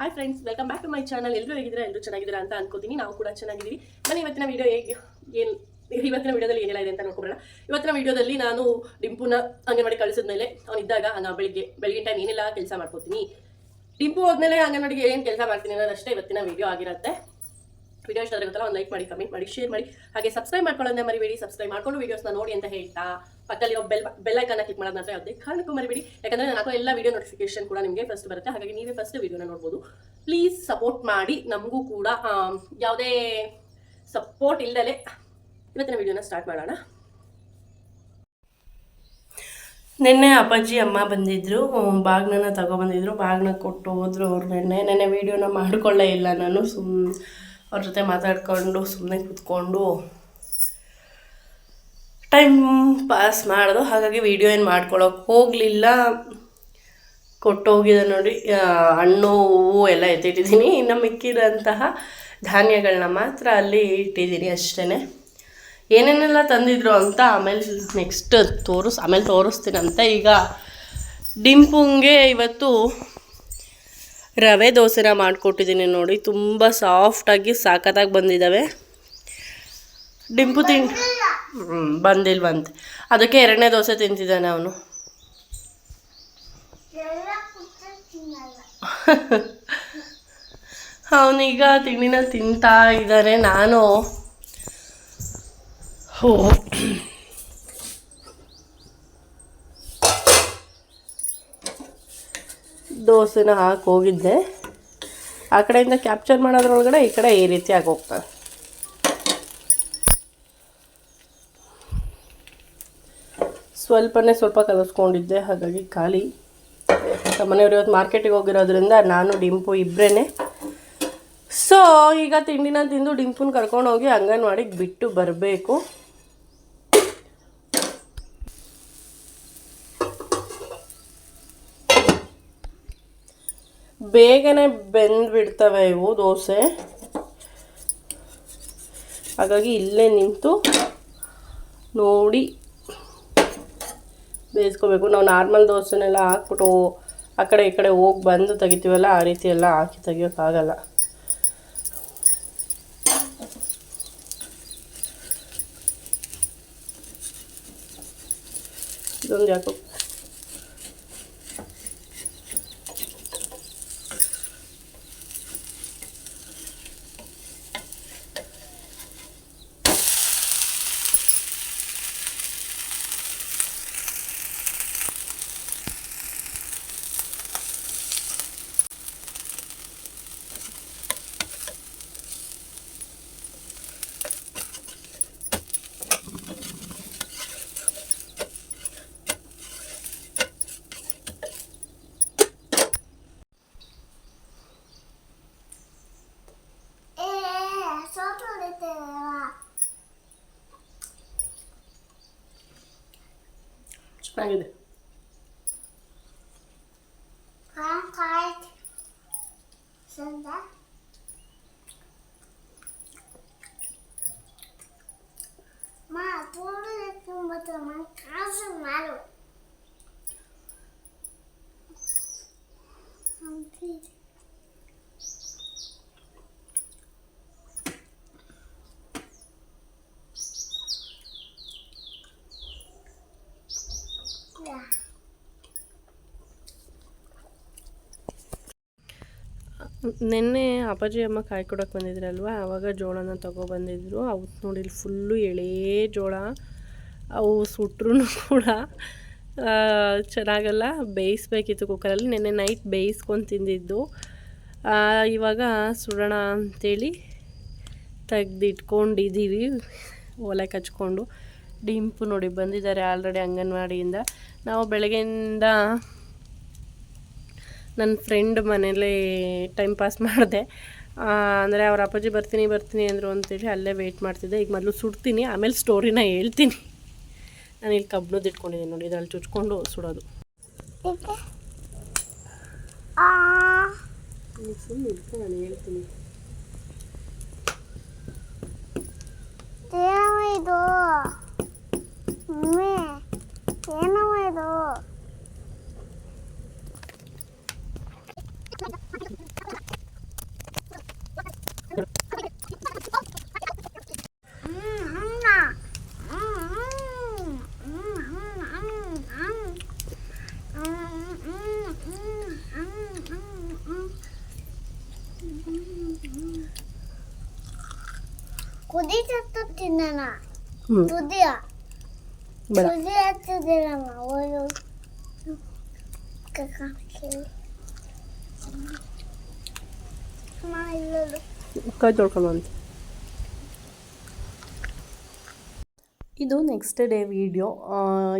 Hi friends welcome back to my channel ಎಲ್ಲರೂ ಹೇಗಿದ್ದೀರಾ? ಎಲ್ಲರೂ ಚೆನ್ನಾಗಿದ್ದೀರಾ ಅಂತ ಅನ್ಕೋತೀನಿ. ನಾವು ಕೂಡ ಚೆನ್ನಾಗಿದ್ದೀವಿ. ನಾನು ಇವತ್ತಿನ ವಿಡಿಯೋ ಹೇಗೆ ಏನು ಇವತ್ತಿನ ವಿಡಿಯೋದಲ್ಲಿ ಏನೆಲ್ಲ ಇದೆ ಅಂತ ನೋಡ್ಕೊಬೋಣ ಇವತ್ತಿನ ವಿಡಿಯೋದಲ್ಲಿ ನಾನು ಡಿಂಪುನ ಅಂಗನವಾಡಿ ಕಳಿಸಿದ್ಮೇಲೆ ಅವನಿದ್ದಾಗ ನಾನು ಬೆಳಿಗ್ಗೆ ಬೆಳಗಿನ ಟೈಮ್ ಏನೆಲ್ಲ ಕೆಲಸ ಮಾಡ್ಕೋತೀನಿ. ಡಿಂಪು ಹೋದ್ಮೇಲೆ ಅಂಗನವಾಡಿಗೆ ಏನು ಕೆಲಸ ಮಾಡ್ತೀನಿ ಅನ್ನೋದಷ್ಟೇ ಇವತ್ತಿನ ವಿಡಿಯೋ ಆಗಿರುತ್ತೆ. ವಿಡಿಯೋ ಇಷ್ಟ ಗೊತ್ತಲ್ಲ, ಒಂದು ಲೈಕ್ ಮಾಡಿ ಕಮೆಂಟ್ ಮಾಡಿ ಶೇರ್ ಮಾಡಿ. ಹಾಗೆ ಸಬ್ಸ್ಕ್ರೈಬ್ ಮಾಡ್ಕೊಳ್ಳೋದನ್ನ ಮರಿಬೇಡಿ. ಸಬ್ಸ್ಕ್ರೈಬ್ ಮಾಡ್ಕೊಂಡು ವೀಡಿಯೋಸ್ನ ನೋಡಿ ಅಂತ ಹೇಳ್ತಾ ಪಕ್ಕದಲ್ಲಿರೋ ಬೆಲ್ ಬೆಲ್ಲ ಐಕನ್ನ ಕ್ಲಿಕ್ ಮಾಡೋದು ಮಾತ್ರ ಯಾವುದೇ ಕಾರಣಕ್ಕೂ ಮರಿಬೇಡಿ. ಯಾಕಂದರೆ ನಾನು ಎಲ್ಲ ವೀಡಿಯೋ ನೋಟಿಫಿಕೇಶನ್ ಕೂಡ ನಿಮಗೆ ಫಸ್ಟ್ ಬರುತ್ತೆ. ಹಾಗಾಗಿ ನೀವೇ ಫಸ್ಟ್ ವೀಡಿಯೋನ ನೋಡ್ಬೋದು. ಪ್ಲೀಸ್ ಸಪೋರ್ಟ್ ಮಾಡಿ. ನಮಗೂ ಕೂಡ ಯಾವುದೇ ಸಪೋರ್ಟ್ ಇಲ್ಲದೆ ಇವತ್ತಿನ ವಿಡಿಯೋನ ಸ್ಟಾರ್ಟ್ ಮಾಡೋಣ. ನಿನ್ನೆ ಅಪ್ಪಾಜಿ, ಅಮ್ಮ ಬಂದಿದ್ದರು ಬಾಗ್ನನ ತಗೊಬಂದಿದ್ರು. ಬಾಗ್ನ ಕೊಟ್ಟು ಹೋದ್ರು ಅವ್ರು ನಿನ್ನೆ. ನೆನ್ನೆ ವೀಡಿಯೋನ ಮಾಡ್ಕೊಳ್ಳೇ ಇಲ್ಲ ನಾನು. ಸುಮ್ ಅವ್ರ ಜೊತೆ ಮಾತಾಡ್ಕೊಂಡು ಸುಮ್ಮನೆ ಕೂತ್ಕೊಂಡು ಟೈಮ್ ಪಾಸ್ ಮಾಡೋದು. ಹಾಗಾಗಿ ವೀಡಿಯೋ ಏನು ಮಾಡ್ಕೊಳಕ್ಕೆ ಹೋಗಲಿಲ್ಲ. ಕೊಟ್ಟೋಗಿದೆ ನೋಡಿ ಹಣ್ಣು, ಹೂವು ಎಲ್ಲ ಎತ್ತಿಟ್ಟಿದ್ದೀನಿ. ಇನ್ನು ಮಿಕ್ಕಿದಂತಹ ಧಾನ್ಯಗಳನ್ನ ಮಾತ್ರ ಅಲ್ಲಿ ಇಟ್ಟಿದ್ದೀನಿ ಅಷ್ಟೇ ಏನೇನೆಲ್ಲ ತಂದಿದ್ರು ಅಂತ ಆಮೇಲೆ ನೆಕ್ಸ್ಟ್ ತೋರಿಸ್, ಆಮೇಲೆ ತೋರಿಸ್ತೀನಂತ. ಈಗ ಡಿಂಪುಂಗೆ ಇವತ್ತು ರವೆ ದೋಸೆನ ಮಾಡಿಕೊಟ್ಟಿದ್ದೀನಿ ನೋಡಿ, ತುಂಬ ಸಾಫ್ಟಾಗಿ ಸಾಕತ್ತಾಗಿ ಬಂದಿದ್ದಾವೆ ಡಿಂಪು ತಿನ್ ಹ್ಞೂ ಬಂದಿಲ್ವಂತೆ ಅದಕ್ಕೆ ಎರಡನೇ ದೋಸೆ ತಿಂತಿದ್ದಾನೆ ಅವನು. ಅವನೀಗ ತಿಂಡಿನ ತಿಂತಾ ಇದ್ದಾನೆ ನಾನು. ಹೋ ದೋಸೆನ ಹಾಕಿ ಹೋಗಿದ್ದೆ. ಆ ಕಡೆಯಿಂದ ಕ್ಯಾಪ್ಚರ್ ಮಾಡೋದ್ರೊಳಗಡೆ ಈ ಕಡೆ ಈ ರೀತಿ ಆಗಿ ಹೋಗ್ತಾನೆ ಸ್ವಲ್ಪನೇ ಸ್ವಲ್ಪ ಕಲಿಸ್ಕೊಂಡಿದ್ದೆ, ಹಾಗಾಗಿ ಖಾಲಿ. ಮನೆಯವರು ಇವತ್ತು ಮಾರ್ಕೆಟಿಗೆ ಹೋಗಿರೋದ್ರಿಂದ ನಾನು, ಡಿಂಪು ಇಬ್ಬರೇ ಸೊ ಈಗ ತಿಂಡಿನ ತಿಂದು ಡಿಂಪುನ ಕರ್ಕೊಂಡು ಹೋಗಿ ಅಂಗನವಾಡಿಗೆ ಬಿಟ್ಟು ಬರಬೇಕು. ಬೇಗನೆ ಬೆಂದ್ಬಿಡ್ತವೆ ಇವು ದೋಸೆ. ಹಾಗಾಗಿ ಇಲ್ಲೇ ನಿಂತು ನೋಡಿ ಬೇಯಿಸ್ಕೋಬೇಕು. ನಾವು ನಾರ್ಮಲ್ ದೋಸೆನೆಲ್ಲ ಹಾಕ್ಬಿಟ್ಟು ಆ ಕಡೆ ಈ ಕಡೆ ಹೋಗಿ ಬಂದು ತೆಗಿತೀವಲ್ಲ, ಆ ರೀತಿ ಎಲ್ಲ ಹಾಕಿ ತೆಗಿಯೋಕ್ಕಾಗಲ್ಲ. ಇದೊಂದು ಯಾಕೋ Thank you. ನಿನ್ನೆ ಅಪ್ಪಾಜಿ ಅಮ್ಮ ಕಾಯಿ ಕೊಡೋಕೆ ಬಂದಿದ್ರಲ್ವ? ಆವಾಗ ಜೋಳನ ತಗೊಬಂದಿದ್ರು ಅವು ನೋಡಿ ಫುಲ್ಲು ಎಳೇ ಜೋಳ. ಅವು ಸುಟ್ರು ಕೂಡ ಚೆನ್ನಾಗಲ್ಲ. ಬೇಯಿಸ್ಬೇಕಿತ್ತು ಕುಕ್ಕರಲ್ಲಿ ನಿನ್ನೆ ನೈಟ್ ಬೇಯಿಸ್ಕೊಂಡು ತಿಂದಿದ್ದು. ಇವಾಗ ಸುಡೋಣ ಅಂತೇಳಿ ತೆಗ್ದಿಟ್ಕೊಂಡಿದ್ದೀವಿ ಒಲೆ ಕಚ್ಕೊಂಡು. ಡಿಂಪು ನೋಡಿ ಬಂದಿದ್ದಾರೆ ಆಲ್ರೆಡಿ ಅಂಗನವಾಡಿಯಿಂದ. ನಾವು ಬೆಳಗ್ಗೆಯಿಂದ ನನ್ನ ಫ್ರೆಂಡ್ ಮನೇಲಿ ಟೈಮ್ ಪಾಸ್ ಮಾಡಿದೆ. ಅಂದರೆ ಅವ್ರ ಅಪ್ಪಾಜಿ ಬರ್ತೀನಿ ಬರ್ತೀನಿ ಅಂದರು ಅಂತೇಳಿ ಅಲ್ಲೇ ವೆಯ್ಟ್ ಮಾಡ್ತಿದ್ದೆ. ಈಗ ಮೊದಲು ಸುಡ್ತೀನಿ ಆಮೇಲೆ ಸ್ಟೋರಿನ ಹೇಳ್ತೀನಿ. ನಾನು ಇಲ್ಲಿ ಕಬ್ಬಣದ್ದು ಇಟ್ಕೊಂಡಿದ್ದೀನಿ ನೋಡಿ ಇದ್ರಲ್ಲಿ ಚುಚ್ಕೊಂಡು ಸುಡೋದು. ಸುಮ್ಮನೆ ನಾನು ಹೇಳ್ತೀನಿ ಏನಮ್ಮ ಇದು ಮಮ್ಮಿ ಏನಮ್ಮ ಇದು ಕುದಿ ಸತ್ತು ತಿನ್ನಣ ಹ್ಞೂ ತುದಿಯ ಬೇಡ ತುದಿ ಹಚ್ಚದಿರಮ್ಮ ಒಂದು ಇಲ್ಲದು ಕೈ ತೊಳ್ಕೊಂಡು ಇದು ನೆಕ್ಸ್ಟ್ ಡೇ ವಿಡಿಯೋ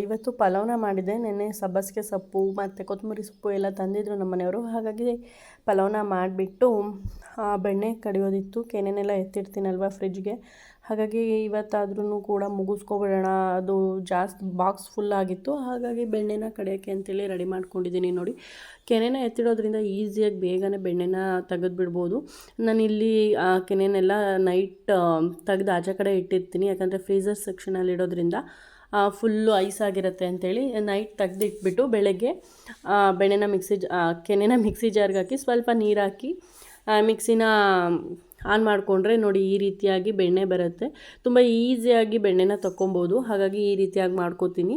ಇವತ್ತು ಪಲಾವ್ನ ಮಾಡಿದೆ. ನೆನ್ನೆ ಸಬ್ಬಸಿಗೆ ಸೊಪ್ಪು, ಮತ್ತು ಕೊತ್ತಂಬರಿ ಸೊಪ್ಪು ಎಲ್ಲ ತಂದಿದ್ರು ನಮ್ಮ ಮನೆಯವರು. ಹಾಗಾಗಿ ಪಲಾವ್ನ ಮಾಡಿಬಿಟ್ಟು ಬೆಣ್ಣೆ ಕಡಿಯೋದಿತ್ತು. ಕೆನೆನೆಲ್ಲ ಎತ್ತಿಡ್ತೀನಲ್ವ ಫ್ರಿಜ್ಗೆ ಹಾಗಾಗಿ ಇವತ್ತಾದ್ರೂ ಕೂಡ ಮುಗಿಸ್ಕೊಬಿಡೋಣ. ಅದು ಜಾಸ್ತಿ ಬಾಕ್ಸ್ ಫುಲ್ ಆಗಿತ್ತು. ಹಾಗಾಗಿ ಬೆಣ್ಣೆನ ಕಡಿಯೋಕ್ಕೆ ಅಂತೇಳಿ ರೆಡಿ ಮಾಡ್ಕೊಂಡಿದ್ದೀನಿ ನೋಡಿ. ಕೆನೆನ ಎತ್ತಿಡೋದ್ರಿಂದ ಈಸಿಯಾಗಿ ಬೇಗನೆ ಬೆಣ್ಣೆನ ತೆಗೆದುಬಿಡ್ಬೋದು. ನಾನಿಲ್ಲಿ, ಆ, ಕೆನೆನೆಲ್ಲ ನೈಟ್ ತೆಗೆದು ಆಚೆ ಕಡೆ ಇಟ್ಟಿರ್ತೀನಿ. ಯಾಕಂದರೆ ಫ್ರೀಸರ್ ಸೆಕ್ಷನಲ್ಲಿ ಇಡೋದ್ರಿಂದ ಫುಲ್ಲು ಐಸ್ ಆಗಿರುತ್ತೆ ಅಂತೇಳಿ ನೈಟ್ ತೆಗೆದಿಟ್ಬಿಟ್ಟು ಬೆಳಗ್ಗೆ ಬೆಣ್ಣೆನ ಮಿಕ್ಸಿ ಕೆನೆನ ಮಿಕ್ಸಿ ಜಾರ್ಗೆ ಹಾಕಿ ಸ್ವಲ್ಪ ನೀರು ಹಾಕಿ ಮಿಕ್ಸಿನ ಆನ್ ಮಾಡಿಕೊಂಡ್ರೆ ನೋಡಿ ಈ ರೀತಿಯಾಗಿ ಬೆಣ್ಣೆ ಬರುತ್ತೆ. ತುಂಬ ಈಸಿಯಾಗಿ ಬೆಣ್ಣೆನ ತಗೊಬೋದು ಹಾಗಾಗಿ ಈ ರೀತಿಯಾಗಿ ಮಾಡ್ಕೋತೀನಿ.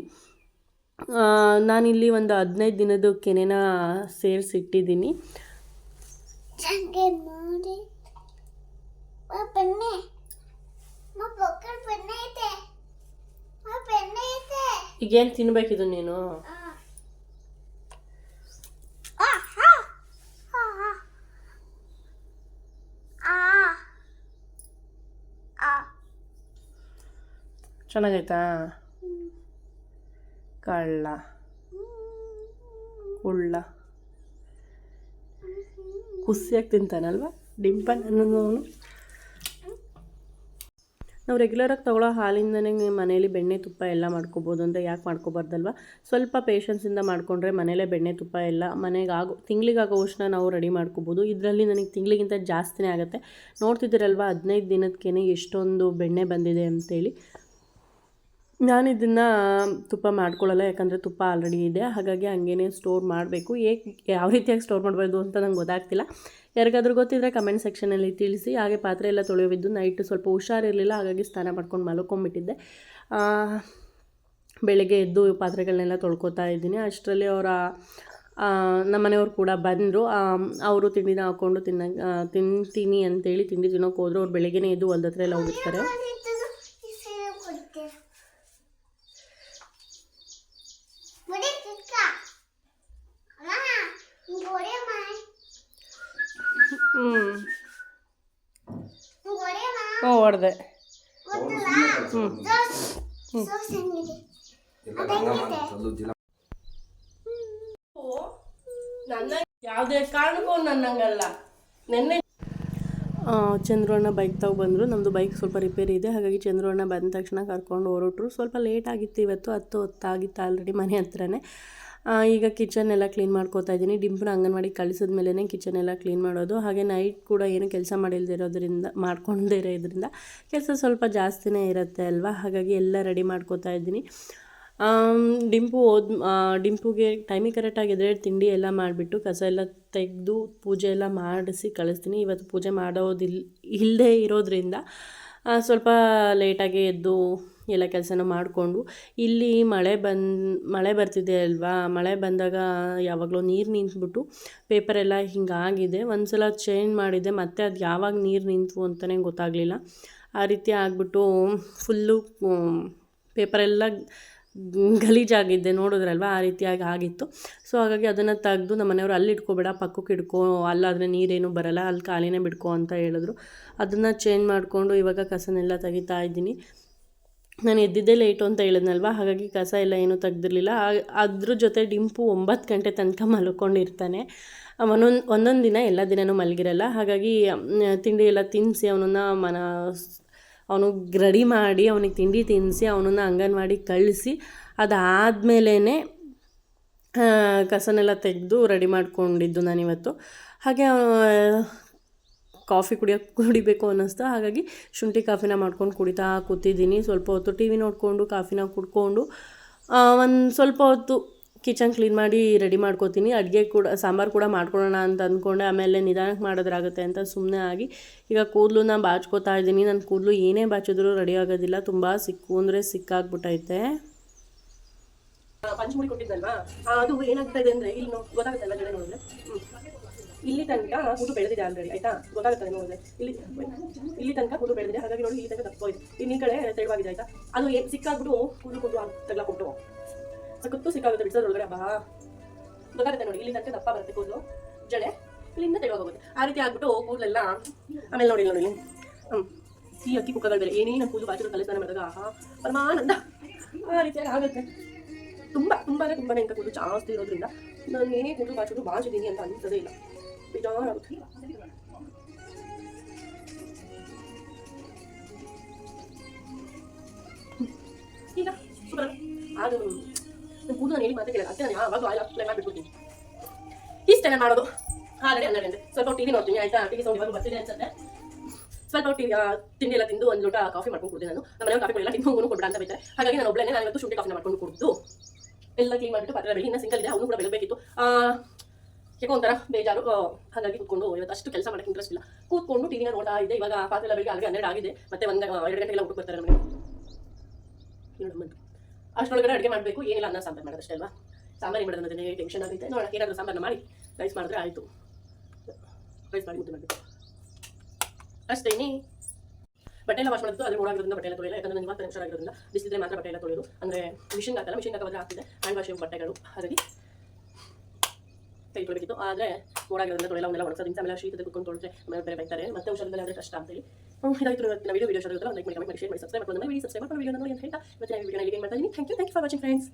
ನಾನಿಲ್ಲಿ ಒಂದು ಹದಿನೈದು ದಿನದ ಕೆನೆನ ಸೇರಿಸಿಟ್ಟಿದ್ದೀನಿ. ಈಗೇನು ತಿನ್ಬೇಕಿದು ನೀನು ಆ ಹಾ ಆ ಆ ಆ ಚೆನ್ನಾಗೈತಾ? ಕಳ್ಳ. ಉಳ್ಳ. ಖುಷಿಯಾಗಿ ತಿಂತಾನಲ್ವ? ಡಿಂಪಲ್ ಅನ್ನೋನು ನಾವು ರೆಗ್ಯುಲರಾಗಿ ತಗೊಳ್ಳೋ ಹಾಲಿಂದನೇ ಮನೇಲಿ ಬೆಣ್ಣೆ ತುಪ್ಪ ಎಲ್ಲ ಮಾಡ್ಕೋಬೋದು ಅಂತ ಯಾಕೆ ಮಾಡ್ಕೋಬಾರ್ದಲ್ವ? ಸ್ವಲ್ಪ ಪೇಷನ್ಸಿಂದ ಮಾಡಿಕೊಂಡ್ರೆ ಮನೇಲೇ ಬೆಣ್ಣೆ ತುಪ್ಪ ಎಲ್ಲ ಮನೆಗೆ ಆಗೋ ಉಷ್ಣ ನಾವು ರೆಡಿ ಮಾಡ್ಕೋಬೋದು. ಇದರಲ್ಲಿ ನನಗೆ ತಿಂಗಳಿಗಿಂತ ಜಾಸ್ತಿನೇ ಆಗುತ್ತೆ. ನೋಡ್ತಿದ್ದೀರಲ್ವ, ಹದಿನೈದು ದಿನಕ್ಕೇ ಎಷ್ಟೊಂದು ಬೆಣ್ಣೆ ಬಂದಿದೆ ಅಂತೇಳಿ. ನಾನು ಇದನ್ನು ತುಪ್ಪ ಮಾಡ್ಕೊಳ್ಳಲ್ಲ, ಯಾಕಂದರೆ ತುಪ್ಪ ಆಲ್ರೆಡಿ ಇದೆ. ಹಾಗಾಗಿ ಹಂಗೇನೆ ಸ್ಟೋರ್ ಮಾಡಬೇಕು. ಏಕೆ, ಯಾವ ರೀತಿಯಾಗಿ ಸ್ಟೋರ್ ಮಾಡಬಾರ್ದು ಅಂತ ನಂಗೆ ಗೊತ್ತಾಗ್ತಿಲ್ಲ. ಯಾರಿಗಾದ್ರೂ ಗೊತ್ತಿದ್ದರೆ ಕಮೆಂಟ್ ಸೆಕ್ಷನಲ್ಲಿ ತಿಳಿಸಿ. ಹಾಗೆ ಪಾತ್ರೆ ಎಲ್ಲ ತೊಳೆಯೋದಿದ್ದು ನೈಟ್ ಸ್ವಲ್ಪ ಹುಷಾರಿರಲಿಲ್ಲ, ಹಾಗಾಗಿ ಸ್ನಾನ ಮಾಡ್ಕೊಂಡು ಮಲ್ಕೊಂಬಿಟ್ಟಿದ್ದೆ ಬೆಳಗ್ಗೆ ಎದ್ದು ಪಾತ್ರೆಗಳನ್ನೆಲ್ಲ ತೊಳ್ಕೊತಾ ಇದ್ದೀನಿ. ಅಷ್ಟರಲ್ಲಿ ಅವರ ನಮ್ಮ ಮನೆಯವ್ರು ಕೂಡ ಬಂದರು. ಅವರು ತಿಂಡಿನ ಹಾಕ್ಕೊಂಡು ತಿನ್ನ ತಿಂತೀನಿ ಅಂತೇಳಿ ತಿಂಡಿ ತಿನ್ನೋಕೆ ಹೋದ್ರು. ಅವ್ರು ಬೆಳಗ್ಗೆನೇ ಎದ್ದು ಒಂದತ್ರ ಎಲ್ಲ ಹೋಗಿರ್ತಾರೆ. ಹೊಡೆದೆ ನನ್ನ ಯಾವುದೇ ಕಾರಣಕ್ಕೂ ನನ್ನಂಗಲ್ಲ ನೆನ್ನೆ ಚಂದ್ರಣ್ಣ ಬೈಕ್ ತಗೊಬಂದರು ನಮ್ಮದು ಬೈಕ್ ಸ್ವಲ್ಪ ರಿಪೇರಿ ಇದೆ. ಹಾಗಾಗಿ ಚಂದ್ರಣ್ಣ ಬಂದ ತಕ್ಷಣ ಕರ್ಕೊಂಡು ಹೊರಟ್ರು. ಸ್ವಲ್ಪ ಲೇಟ್ ಆಗಿತ್ತು ಇವತ್ತು. ಹತ್ತು ಹೊತ್ತಾಗಿತ್ತು ಆಲ್ರೆಡಿ ಮನೆ ಹತ್ರನೇ. ಈಗ ಕಿಚನ್ ಎಲ್ಲ ಕ್ಲೀನ್ ಮಾಡ್ಕೋತಾ ಇದ್ದೀನಿ. ಡಿಂಪನ ಅಂಗನವಾಡಿ ಕಳಿಸಿದ ಮೇಲೇ ಕಿಚನ್ ಎಲ್ಲ ಕ್ಲೀನ್ ಮಾಡೋದು. ಹಾಗೆ ನೈಟ್ ಕೂಡ ಏನು ಕೆಲಸ ಮಾಡಿಲ್ದಿರೋದ್ರಿಂದ ಮಾಡ್ಕೊಂಡೇ ಇರೋದ್ರಿಂದ ಕೆಲಸ ಸ್ವಲ್ಪ ಜಾಸ್ತಿನೇ ಇರುತ್ತೆ ಅಲ್ವಾ? ಹಾಗಾಗಿ ಎಲ್ಲ ರೆಡಿ ಮಾಡ್ಕೋತಾ ಇದ್ದೀನಿ. ಡಿಂಪು ಓದ್ ಡಿಂಪುಗೆ ಟೈಮಿಗೆ ಕರೆಕ್ಟಾಗಿ ಎದ್ರೆ ತಿಂಡಿ ಎಲ್ಲ ಮಾಡಿಬಿಟ್ಟು ಕಸ ಎಲ್ಲ ತೆಗೆದು ಪೂಜೆ ಎಲ್ಲ ಮಾಡಿಸಿ ಕಳಿಸ್ತೀನಿ. ಇವತ್ತು ಪೂಜೆ ಮಾಡೋದಿಲ್ ಇಲ್ಲದೆ ಇರೋದ್ರಿಂದ ಸ್ವಲ್ಪ ಲೇಟಾಗಿ ಎದ್ದು ಎಲ್ಲ ಕೆಲಸನೂ ಮಾಡಿಕೊಂಡು ಇಲ್ಲಿ ಮಳೆ ಬಂದು, ಮಳೆ ಬರ್ತಿದೆ ಅಲ್ವಾ? ಮಳೆ ಬಂದಾಗ ಯಾವಾಗಲೂ ನೀರು ನಿಂತ್ಬಿಟ್ಟು ಪೇಪರೆಲ್ಲ ಹಿಂಗಾಗಿದೆ. ಒಂದು ಸಲ ಚೇಂಜ್ ಮಾಡಿದೆ. ಮತ್ತೆ ಅದು ಯಾವಾಗ ನೀರು ನಿಂತು ಅಂತಲೇ ಗೊತ್ತಾಗಲಿಲ್ಲ. ಆ ರೀತಿ ಆಗಿಬಿಟ್ಟು ಫುಲ್ಲು ಪೇಪರೆಲ್ಲ ಗಲೀಜಾಗಿದ್ದೆ ನೋಡಿದ್ರಲ್ವ? ಆ ರೀತಿಯಾಗಿ ಆಗಿತ್ತು. ಸೊ ಹಾಗಾಗಿ ಅದನ್ನು ತೆಗೆದು ನಮ್ಮ ಮನೆಯವರು ಅಲ್ಲಿ ಇಟ್ಕೋಬೇಡ, ಪಕ್ಕಕ್ಕೆ ಇಟ್ಕೋ, ಅಲ್ಲಾದರೆ ನೀರೇನು ಬರಲ್ಲ, ಅಲ್ಲಿ ಖಾಲಿನೇ ಬಿಡ್ಕೋ ಅಂತ ಹೇಳಿದ್ರು. ಅದನ್ನು ಚೇಂಜ್ ಮಾಡಿಕೊಂಡು ಇವಾಗ ಕಸನೆಲ್ಲ ತೆಗಿತಾ ಇದ್ದೀನಿ. ನಾನು ಎದ್ದಿದ್ದೇ ಲೇಟು ಅಂತ ಹೇಳಿದ್ನಲ್ವ? ಹಾಗಾಗಿ ಕಸ ಎಲ್ಲ ಏನೂ ತೆಗ್ದಿರಲಿಲ್ಲ. ಅದ್ರ ಜೊತೆ ಡಿಂಪು ಒಂಬತ್ತು ಗಂಟೆ ತನಕ ಮಲ್ಕೊಂಡಿರ್ತಾನೆ. ಒಂದೊಂದು ಒಂದೊಂದು ದಿನ ಎಲ್ಲ ದಿನವೂ ಮಲಗಿರಲ್ಲ. ಹಾಗಾಗಿ ತಿಂಡಿ ಎಲ್ಲ ತಿನ್ನಿಸಿ ಅವನನ್ನು ಮನ, ಅವನು ರೆಡಿ ಮಾಡಿ ಅವನಿಗೆ ತಿಂಡಿ ತಿನ್ನಿಸಿ ಅವನನ್ನು ಅಂಗನವಾಡಿ ಕಳಿಸಿ ಅದಾದಮೇಲೇ ಕಸನೆಲ್ಲ ತೆಗೆದು ರೆಡಿ ಮಾಡಿಕೊಂಡಿದ್ದು ನಾನಿವತ್ತು. ಹಾಗೆ ಕಾಫಿ ಕುಡಿಯೋಕೆ ಕುಡಿಬೇಕು ಅನ್ನಿಸ್ತು, ಹಾಗಾಗಿ ಶುಂಠಿ ಕಾಫಿನ ಮಾಡ್ಕೊಂಡು ಕುಡಿತಾ ಕೂತಿದ್ದೀನಿ. ಸ್ವಲ್ಪ ಹೊತ್ತು ಟಿ ವಿ ನೋಡಿಕೊಂಡು, ಕಾಫಿನ ಕುಡ್ಕೊಂಡು ಒಂದು ಸ್ವಲ್ಪ ಹೊತ್ತು ಕಿಚನ್ ಕ್ಲೀನ್ ಮಾಡಿ ರೆಡಿ ಮಾಡ್ಕೋತೀನಿ. ಅಡುಗೆ ಕೂಡ, ಸಾಂಬಾರು ಕೂಡ ಮಾಡ್ಕೊಳ್ಳೋಣ ಅಂತ ಅಂದ್ಕೊಂಡೆ. ಆಮೇಲೆ ನಿಧಾನಕ್ಕೆ ಮಾಡೋದ್ರಾಗುತ್ತೆ ಅಂತ ಸುಮ್ಮನೆ ಆಗಿ ಈಗ ಕೂದಲು ನಾನು ಬಾಚ್ಕೋತಾ ಇದ್ದೀನಿ. ನನ್ನ ಕೂದಲು ಏನೇ ಬಾಚಿದ್ರೂ ರೆಡಿ ಆಗೋದಿಲ್ಲ. ತುಂಬ ಸಿಕ್ಕು ಅಂದರೆ ಸಿಕ್ಕಾಗ್ಬಿಟ್ಟೈತೆ. ಕೊಟ್ಟಿದ್ದಲ್ವಾ? ಅದು ಏನಾಗ್ತಾ ಇದೆ ಅಂದ್ರೆ ಇಲ್ಲಿ ಗೊತ್ತಾಗುತ್ತೆ. ಇಲ್ಲಿ ತನಕ ಹುಡು ಬೆಳೆದಿದೆ ಆಲ್ರೆಡಿ ಆಯ್ತಾ? ಗೊತ್ತಾಗುತ್ತೆ ನೋಡಿದ್ರೆ ಇಲ್ಲಿ ಇಲ್ಲಿ ತನಕ ಹುಡು ಬೆಳೆದಿದೆ, ಹಾಗಾಗಿ ನೋಡಿ ಇಲ್ಲಿ ತನಕ ತಪ್ಪೋಯ್ತು ಇನ್ನೀ ಕಡೆ ತೆಳುವಾಗಿದೆ, ಆಯ್ತಾ? ಅದು ಏನ್ ಸಿಕ್ಕಾಗ್ಬಿಟ್ಟು ಕೂದು ತಗ್ಲಾ ಕೊಟ್ಟು. ಸಕತ್ತು ಸಿಕ್ಕಾಗುತ್ತೆ ಬಿಡಿಸೋದ್ರೊಳಗಡೆ ಬಾ ಗೊತ್ತಾಗುತ್ತೆ ನೋಡಿ, ಇಲ್ಲಿ ತನಕ ದಪ್ಪ ಬರುತ್ತೆ ಕೂದಲು. ಜಡೆ ಇಲ್ಲಿಂದ ತೆಳುವಾಗುತ್ತೆ ಆ ರೀತಿ ಆಗ್ಬಿಟ್ಟು ಕೂದಲೆಲ್ಲ ಆಮೇಲೆ ನೋಡಿ ನೋಡಿ ಹ್ಮ್. ಈ ಅಕ್ಕಿ ಕುಕ್ಕಗಳು ಬೇರೆ ಏನೇನು ಕೂದಲು ಬಾಚಿರೋ ತಲೆ ಮಾಡಿದಾಗ, ಆಹಾ, ಪರಮಾನಂದ. ಆ ರೀತಿಯಾಗಿ ಆಗುತ್ತೆ. ತುಂಬ, ತುಂಬಾನೇ ತುಂಬಾನೇ ಇಂಥ ಕೂದಲು ಜಾಸ್ತಿ ಇರೋದ್ರಿಂದ ನಾನು ಏನೇ ಕೂದಲು ಬಾಚಿರೋದು ಬಾಚಿದ್ದೀನಿ ಅಂತ ಅನಿಸೋದೇ ಇಲ್ಲ. ಬೇಜಾರಾಗುತ್ತೆ ಈಗ ಅದು ಕೂದಲು ಹೇಳಿ ಮಾತೇ ಕೇಳಲ್ಲ ಅದಕ್ಕೆ ನಾನು ಯಾವಾಗ ಆಯಿಲ್ ಅಪ್ಲೈ ಮಾಡಿಬಿಡ್ತೀನಿ ಇಷ್ಟೇ ನಾನು ಮಾಡೋದು ಆಲ್ರೆಡಿ ಹನ್ನೆರಡು ಸ್ವಲ್ಪ ಟಿವಿ ನೋಡ್ತೀನಿ ಆಯ್ತಾ ಟಿವಿ ಸೌಂಡ್ ಇವಾಗ ಬರ್ತಿದೆ ಅನ್ಸುತ್ತೆ ಸ್ವಲ್ಪ ಟಿವಿ ತಿಂಡಿ ಎಲ್ಲ ತಿಂದು ಒಂದು ಲೋಟ ಕಾಫಿ ಮಾಡ್ಕೊಂಡು ಕೊಡ್ತೀನಿ ನಾನು ನಮ್ಮ ಮನೆಯವ್ರು ಕಾಫಿ ಕುಡಿಯಲ್ಲ ಹೋಗೋನು ಕೊಡ್ಬೇಡ ಅಂತ ಬೈತಾರೆ ಹಾಗಾಗಿ ನಾನು ಒಬ್ಬಳೇ ನಾನು ಇವತ್ತು ಶುಂಠಿ ಕಾಫಿ ಮಾಡ್ಕೊಂಡು ಕುಡಿದು ಎಲ್ಲ ಕ್ಲೀನ್ ಮಾಡಿಬಿಟ್ಟು ಪಾತ್ರೆ ಬೆಳಿ ಇನ್ನ ಸಿಂಗಲ್ ಇದೆ ಅವನು ಕೂಡ ಬೆಳಬೇಕಿತ್ತು ಯಾಕೋ ಒಂಥರ ಬೇಜಾರು ಹಾಗಾಗಿ ಕೂತ್ಕೊಂಡು ಇವತ್ತು ಅಷ್ಟು ಕೆಲಸ ಮಾಡಕ್ಕೆ ಇಂಟ್ರೆಸ್ಟ್ ಇಲ್ಲ. ಕೂತ್ಕೊಂಡು ಟಿವಿನ ನೋಡ್ತಾ ಇದ್ದೆ. ಇವಾಗ ಪಾತ್ರೆ ಎಲ್ಲ ಬೆಳಿಗ್ಗೆ ಆಲ್ರೆಡಿ ಹನ್ನೆರಡು ಆಗಿದೆ. ಮತ್ತೆ ಒಂದು ಎರಡು ಗಂಟೆಗೆಲ್ಲ ಊಟಕ್ಕೆ ಬರ್ತಾರೆ ನಮಗೆ. ಅಷ್ಟೊಳಗಡೆ ಅಡುಗೆ ಮಾಡಬೇಕು. ಏನಿಲ್ಲ ಅನ್ನ, ಸಾಂಬಾರು ಮಾಡೋದಷ್ಟೇ ಅಲ್ವಾ? ಸಾಂಬಾರಿ ಮಾಡೋದು ಅನ್ನೋದೇ ಟೆನ್ಷನ್ ಆಗುತ್ತೆ. ನೋಡೋಣ, ಏನಾದರೂ ಸಾಂಬಾರು ಮಾಡಿ ರೈಸ್ ಮಾಡಿದ್ರೆ ಆಯಿತು. ರೈಸ್ ಮಾಡಿ ಮುದ್ದೆ ಮಾಡಬೇಕು. ಅಷ್ಟೇನಿ ಬಟ್ಟೆ ಎಲ್ಲ ವಾಶ್ ಮಾಡೋದು ಅದ್ರ ಓಡಾಗಿರೋದ್ರಿಂದ ಬಟ್ಟೆ ಎಲ್ಲ ತೊಳೆಯಲ್ಲ. ಯಾಕಂದ್ರೆ ನನಗೆ ಮಾತ್ರ ಹುಷಾರಾಗಿರೋದ್ರಿಂದ ಬಿಸಿಲಿದ್ರೆ ಮಾತ್ರ ಬಟ್ಟೆ ಎಲ್ಲ ತೊಳೆಯೋದು. ಅಂದರೆ ಮಿಷಿನ್ ಹಾಕಲ್ಲ ಮಿಷಿನ್ ಹಾಕೋದ್ರೆ ಆಗ್ತಿದೆ ಹ್ಯಾಂಡ್ ವಾಶ್ ಬಟ್ಟೆಗಳು. ಹಾಗಾಗಿ ಕೈ ತೊಳಿಬೇಕಿತ್ತು ಆದರೆ ಓಡಾಗಿರೋದ್ರಿಂದ ತೊಳೆಲ್ಲ ಅವನ್ನೆಲ್ಲ ಒಣಸೋದ್ರಿಂದ ಆಮೇಲೆ ಶೀತದ ಕುತ್ಕೊಂಡು ತೊಳೆದ್ರೆ ಆಮೇಲೆ ಬೇರೆ ಬೈತಾರೆ ಮತ್ತೆ ಹುಷಾರಿಲ್ಲ ಆದರೆ ಕಷ್ಟ ಅಂತೇಳಿ. ಇದಾಯ್ತು ಇವತ್ತಿನ ವಿಡಿಯೋ ವಿಡಿಯೋ ಶುರು ಲೈಕ್ ಮಾಡಿ ಕಮೆಂಟ್ ಮಾಡಿ ಶೇರ್ ಮಾಡಿ ಸಬ್ಸ್ಕ್ರೈಬ್ ಮಾಡ್ಕೊಂಡು ವಿಡಿಯೋ ಸಬ್ಸ್ಕ್ರೈಬ್ ಮಾಡ್ಕೊಂಡು ವಿಡಿಯೋ ಅಂತ ಹೇಳ್ತಾ ಇವತ್ತಿನ ವೀಡಿಯೋ ಇಲ್ಲಿ ಏನು ಮಾಡ್ತಾ ಇದ್ದೀನಿ thank you thank for watching friends